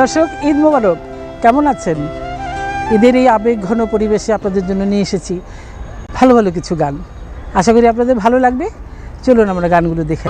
দর্শক, ঈদ মোবারক। কেমন আছেন? ঈদের এই আবেগ ঘন পরিবেশে আপনাদের জন্য নিয়ে এসেছি ভালো ভালো কিছু গান। আশা করি আপনাদের ভালো লাগবে। চলুন আমরা গানগুলো দেখে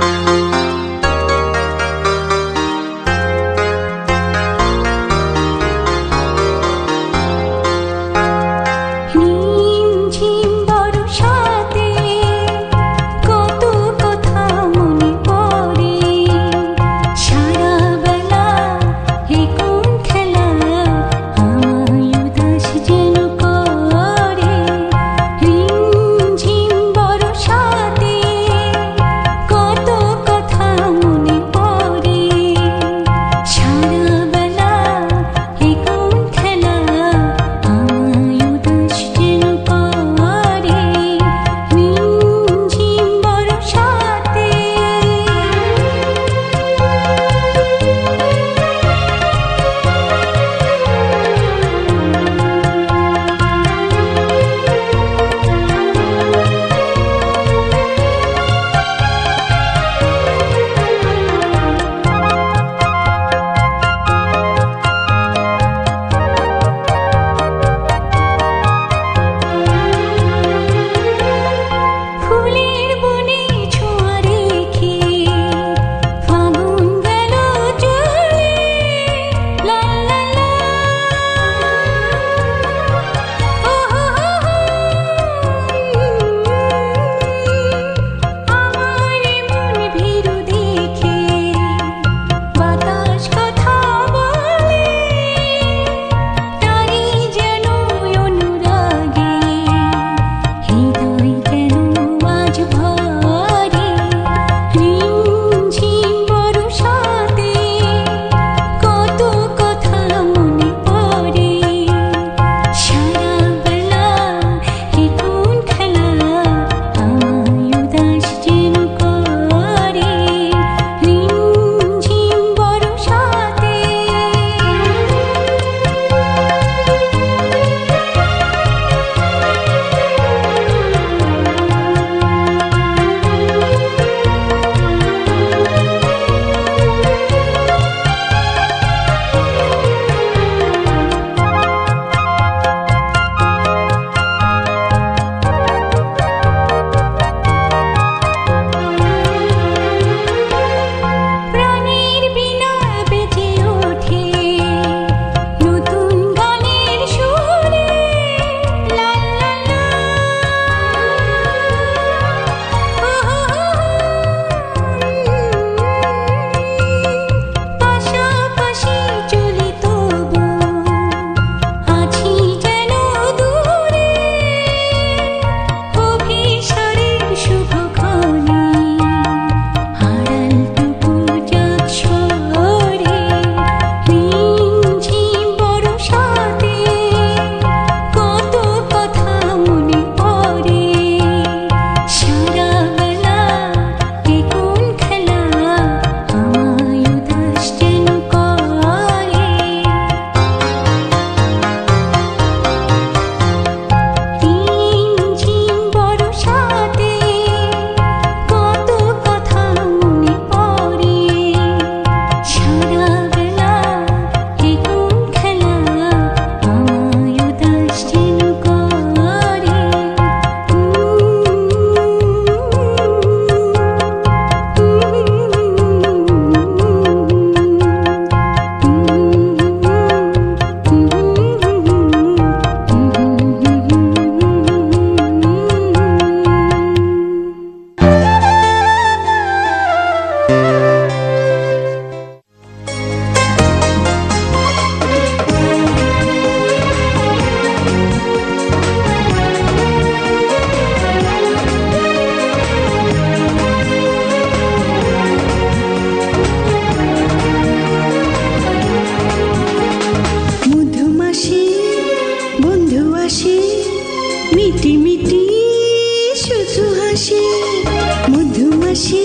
আসি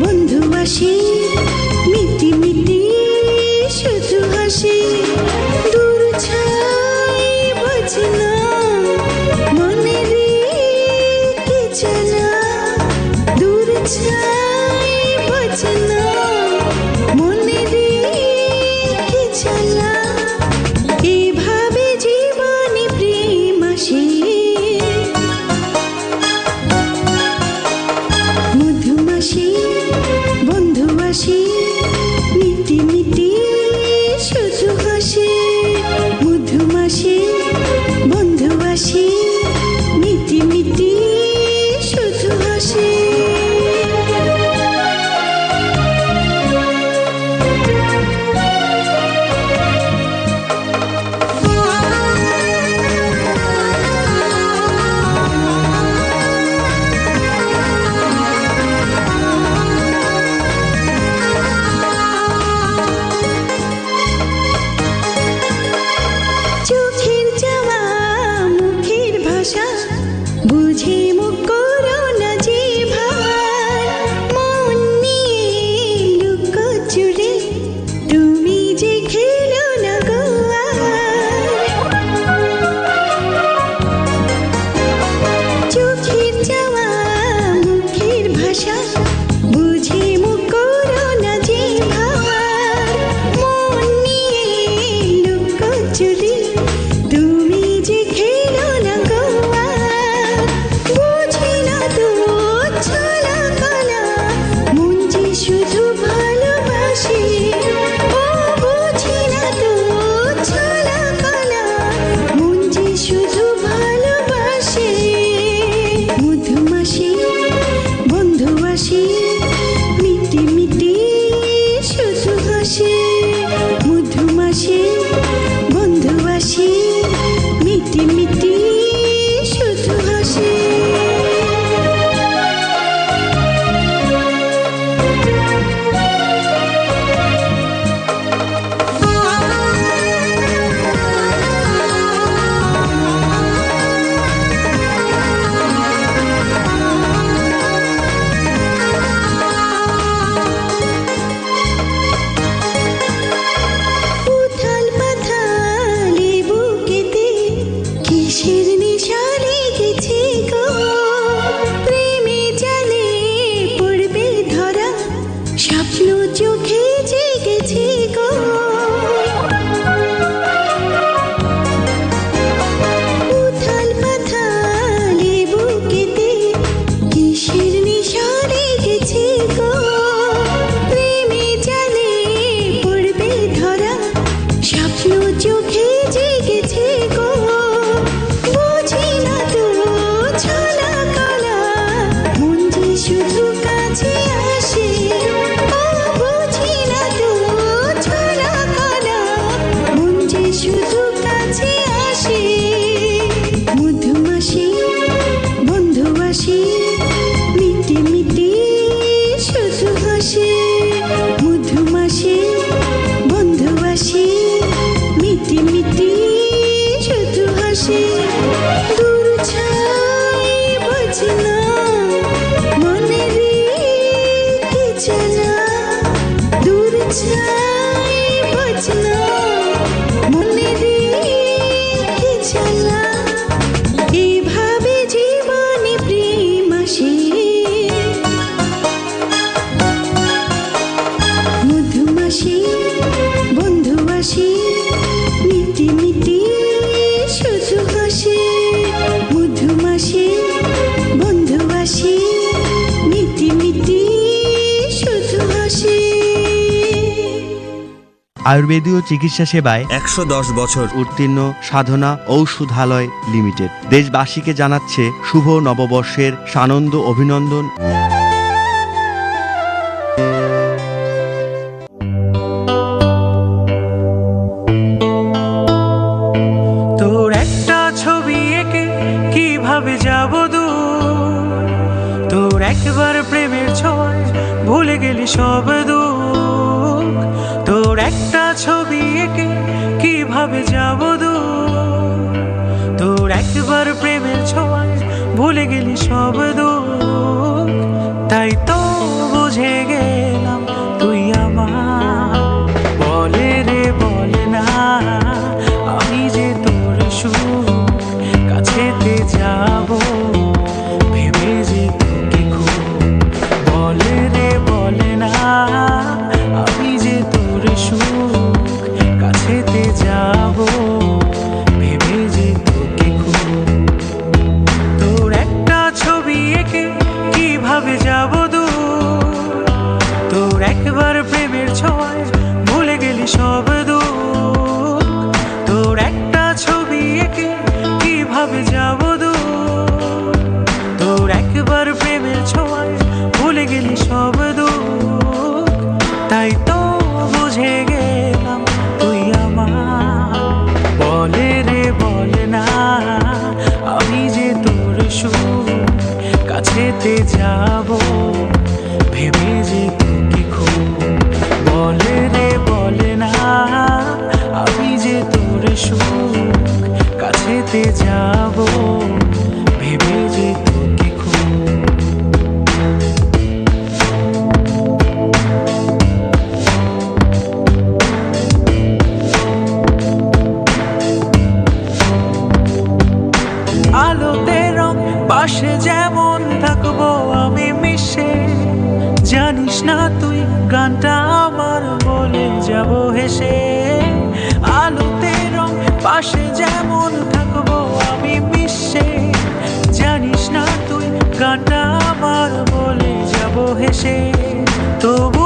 বন্ধু আসি আয়ুর্বেদীয় চিকিৎসা সেবায় একশো দশ বছর উত্তীর্ণ সাধনা ঔষধালয় লিমিটেড। দেশবাসীকে জানাচ্ছে শুভ নববর্ষের সানন্দ অভিনন্দন। ভুলে গেলি সব দুঃখ তাই তো বুঝে গেলি ভাবে যাব নামটা আমার বলে যাব হেসে। আলোতে রং, পাশে যেমন থাকব আমি বিশ্বে জানিস না তুই, গানটা আমার বলে যাব হেসে। তবু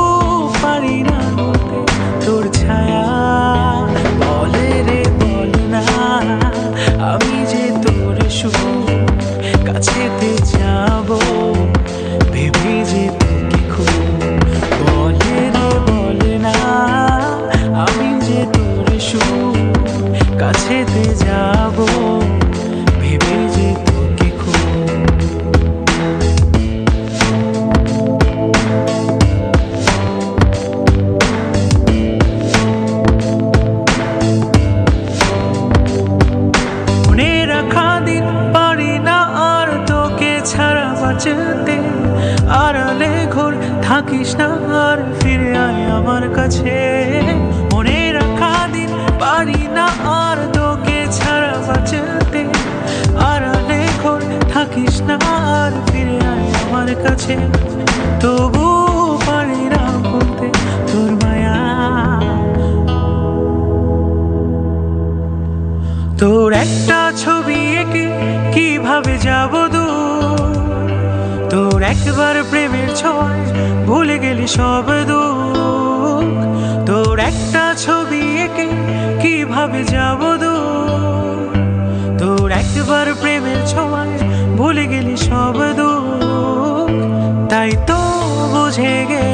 তবু পারি না তোর মায়া। তোর একটা ছবি এঁকে কীভাবে যাব দু তোর একবার প্রেমের ছয় ভুলে গেলি সব দুঃখ। তোর একটা ছবি এঁকে কীভাবে যাব দূর? তোর একবার প্রেমের ছয় ভুলে গেলি সব দূর take it.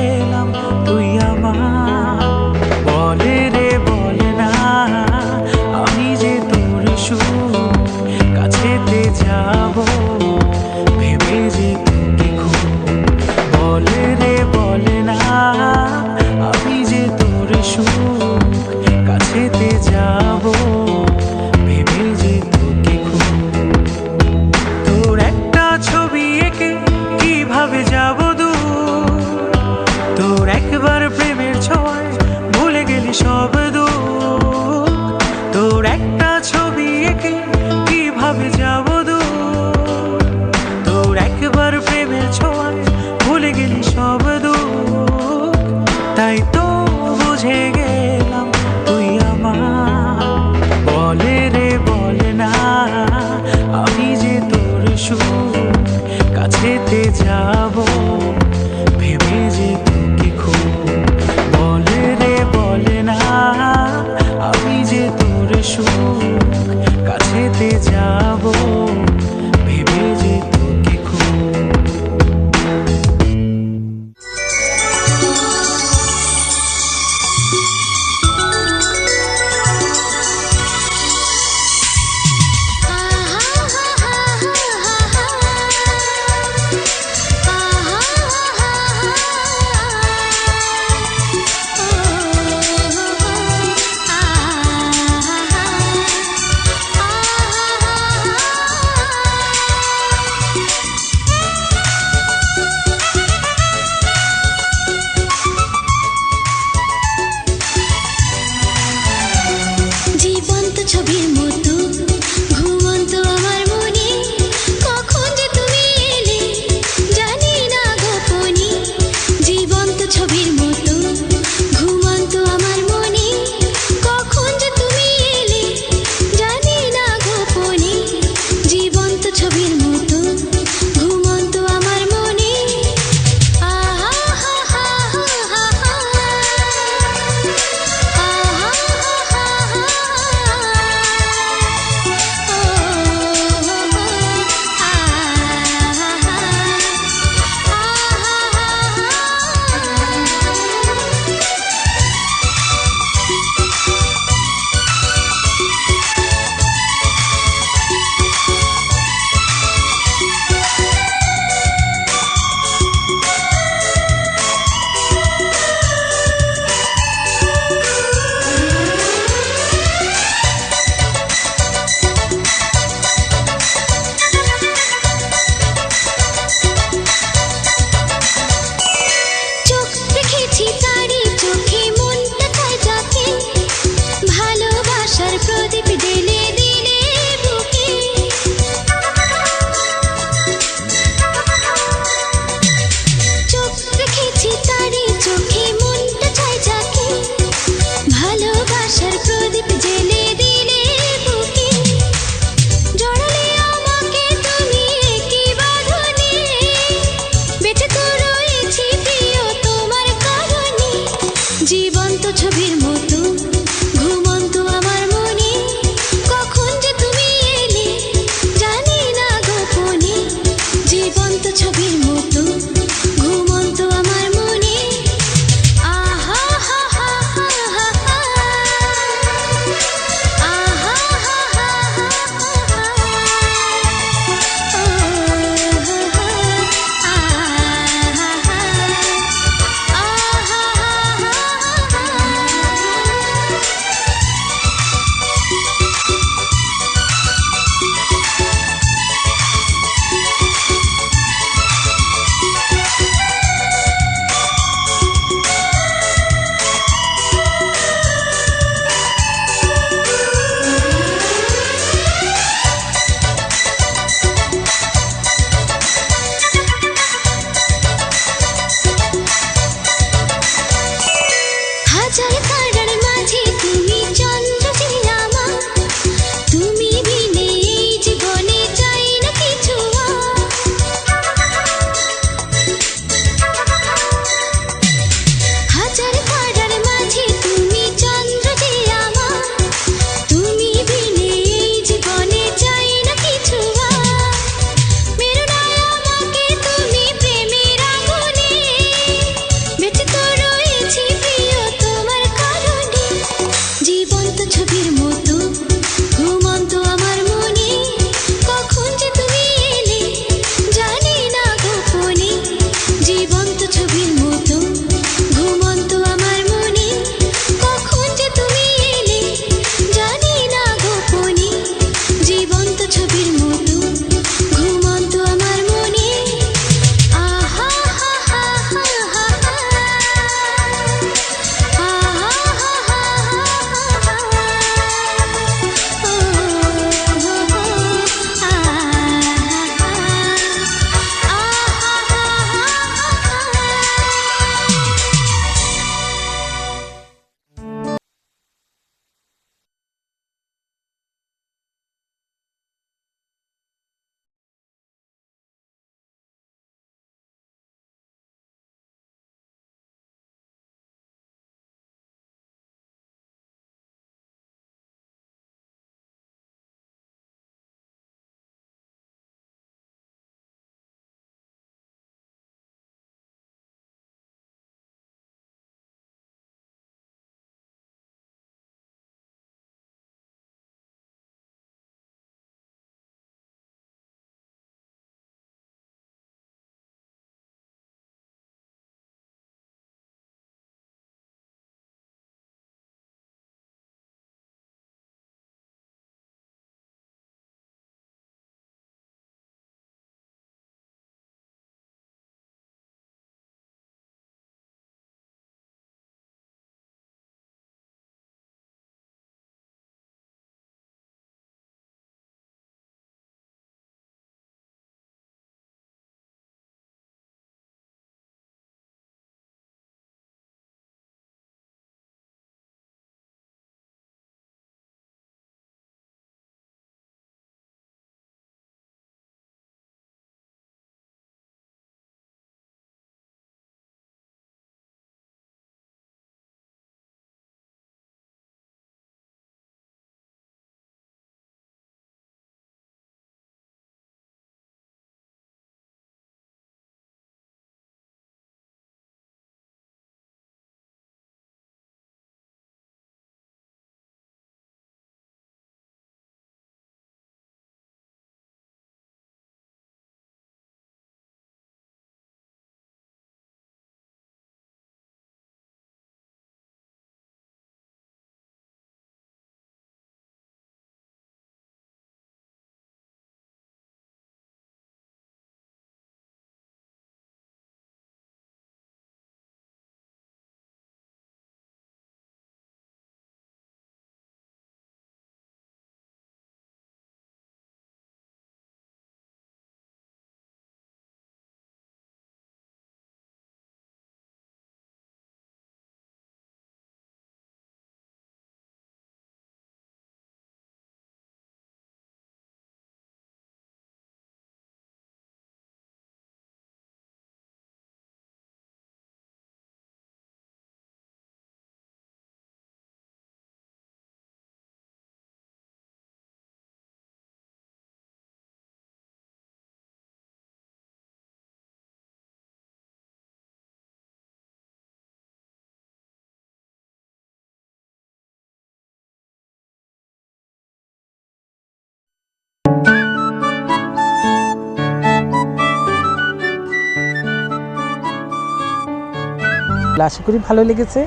আশা করি ভালো লেগেছে।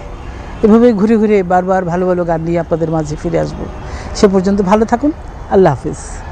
এভাবে ঘুরে ঘুরে বারবার ভালো ভালো গান নিয়ে আপনাদের মাঝে ফিরে আসব। সে পর্যন্ত ভালো থাকুন। আল্লাহ হাফিজ।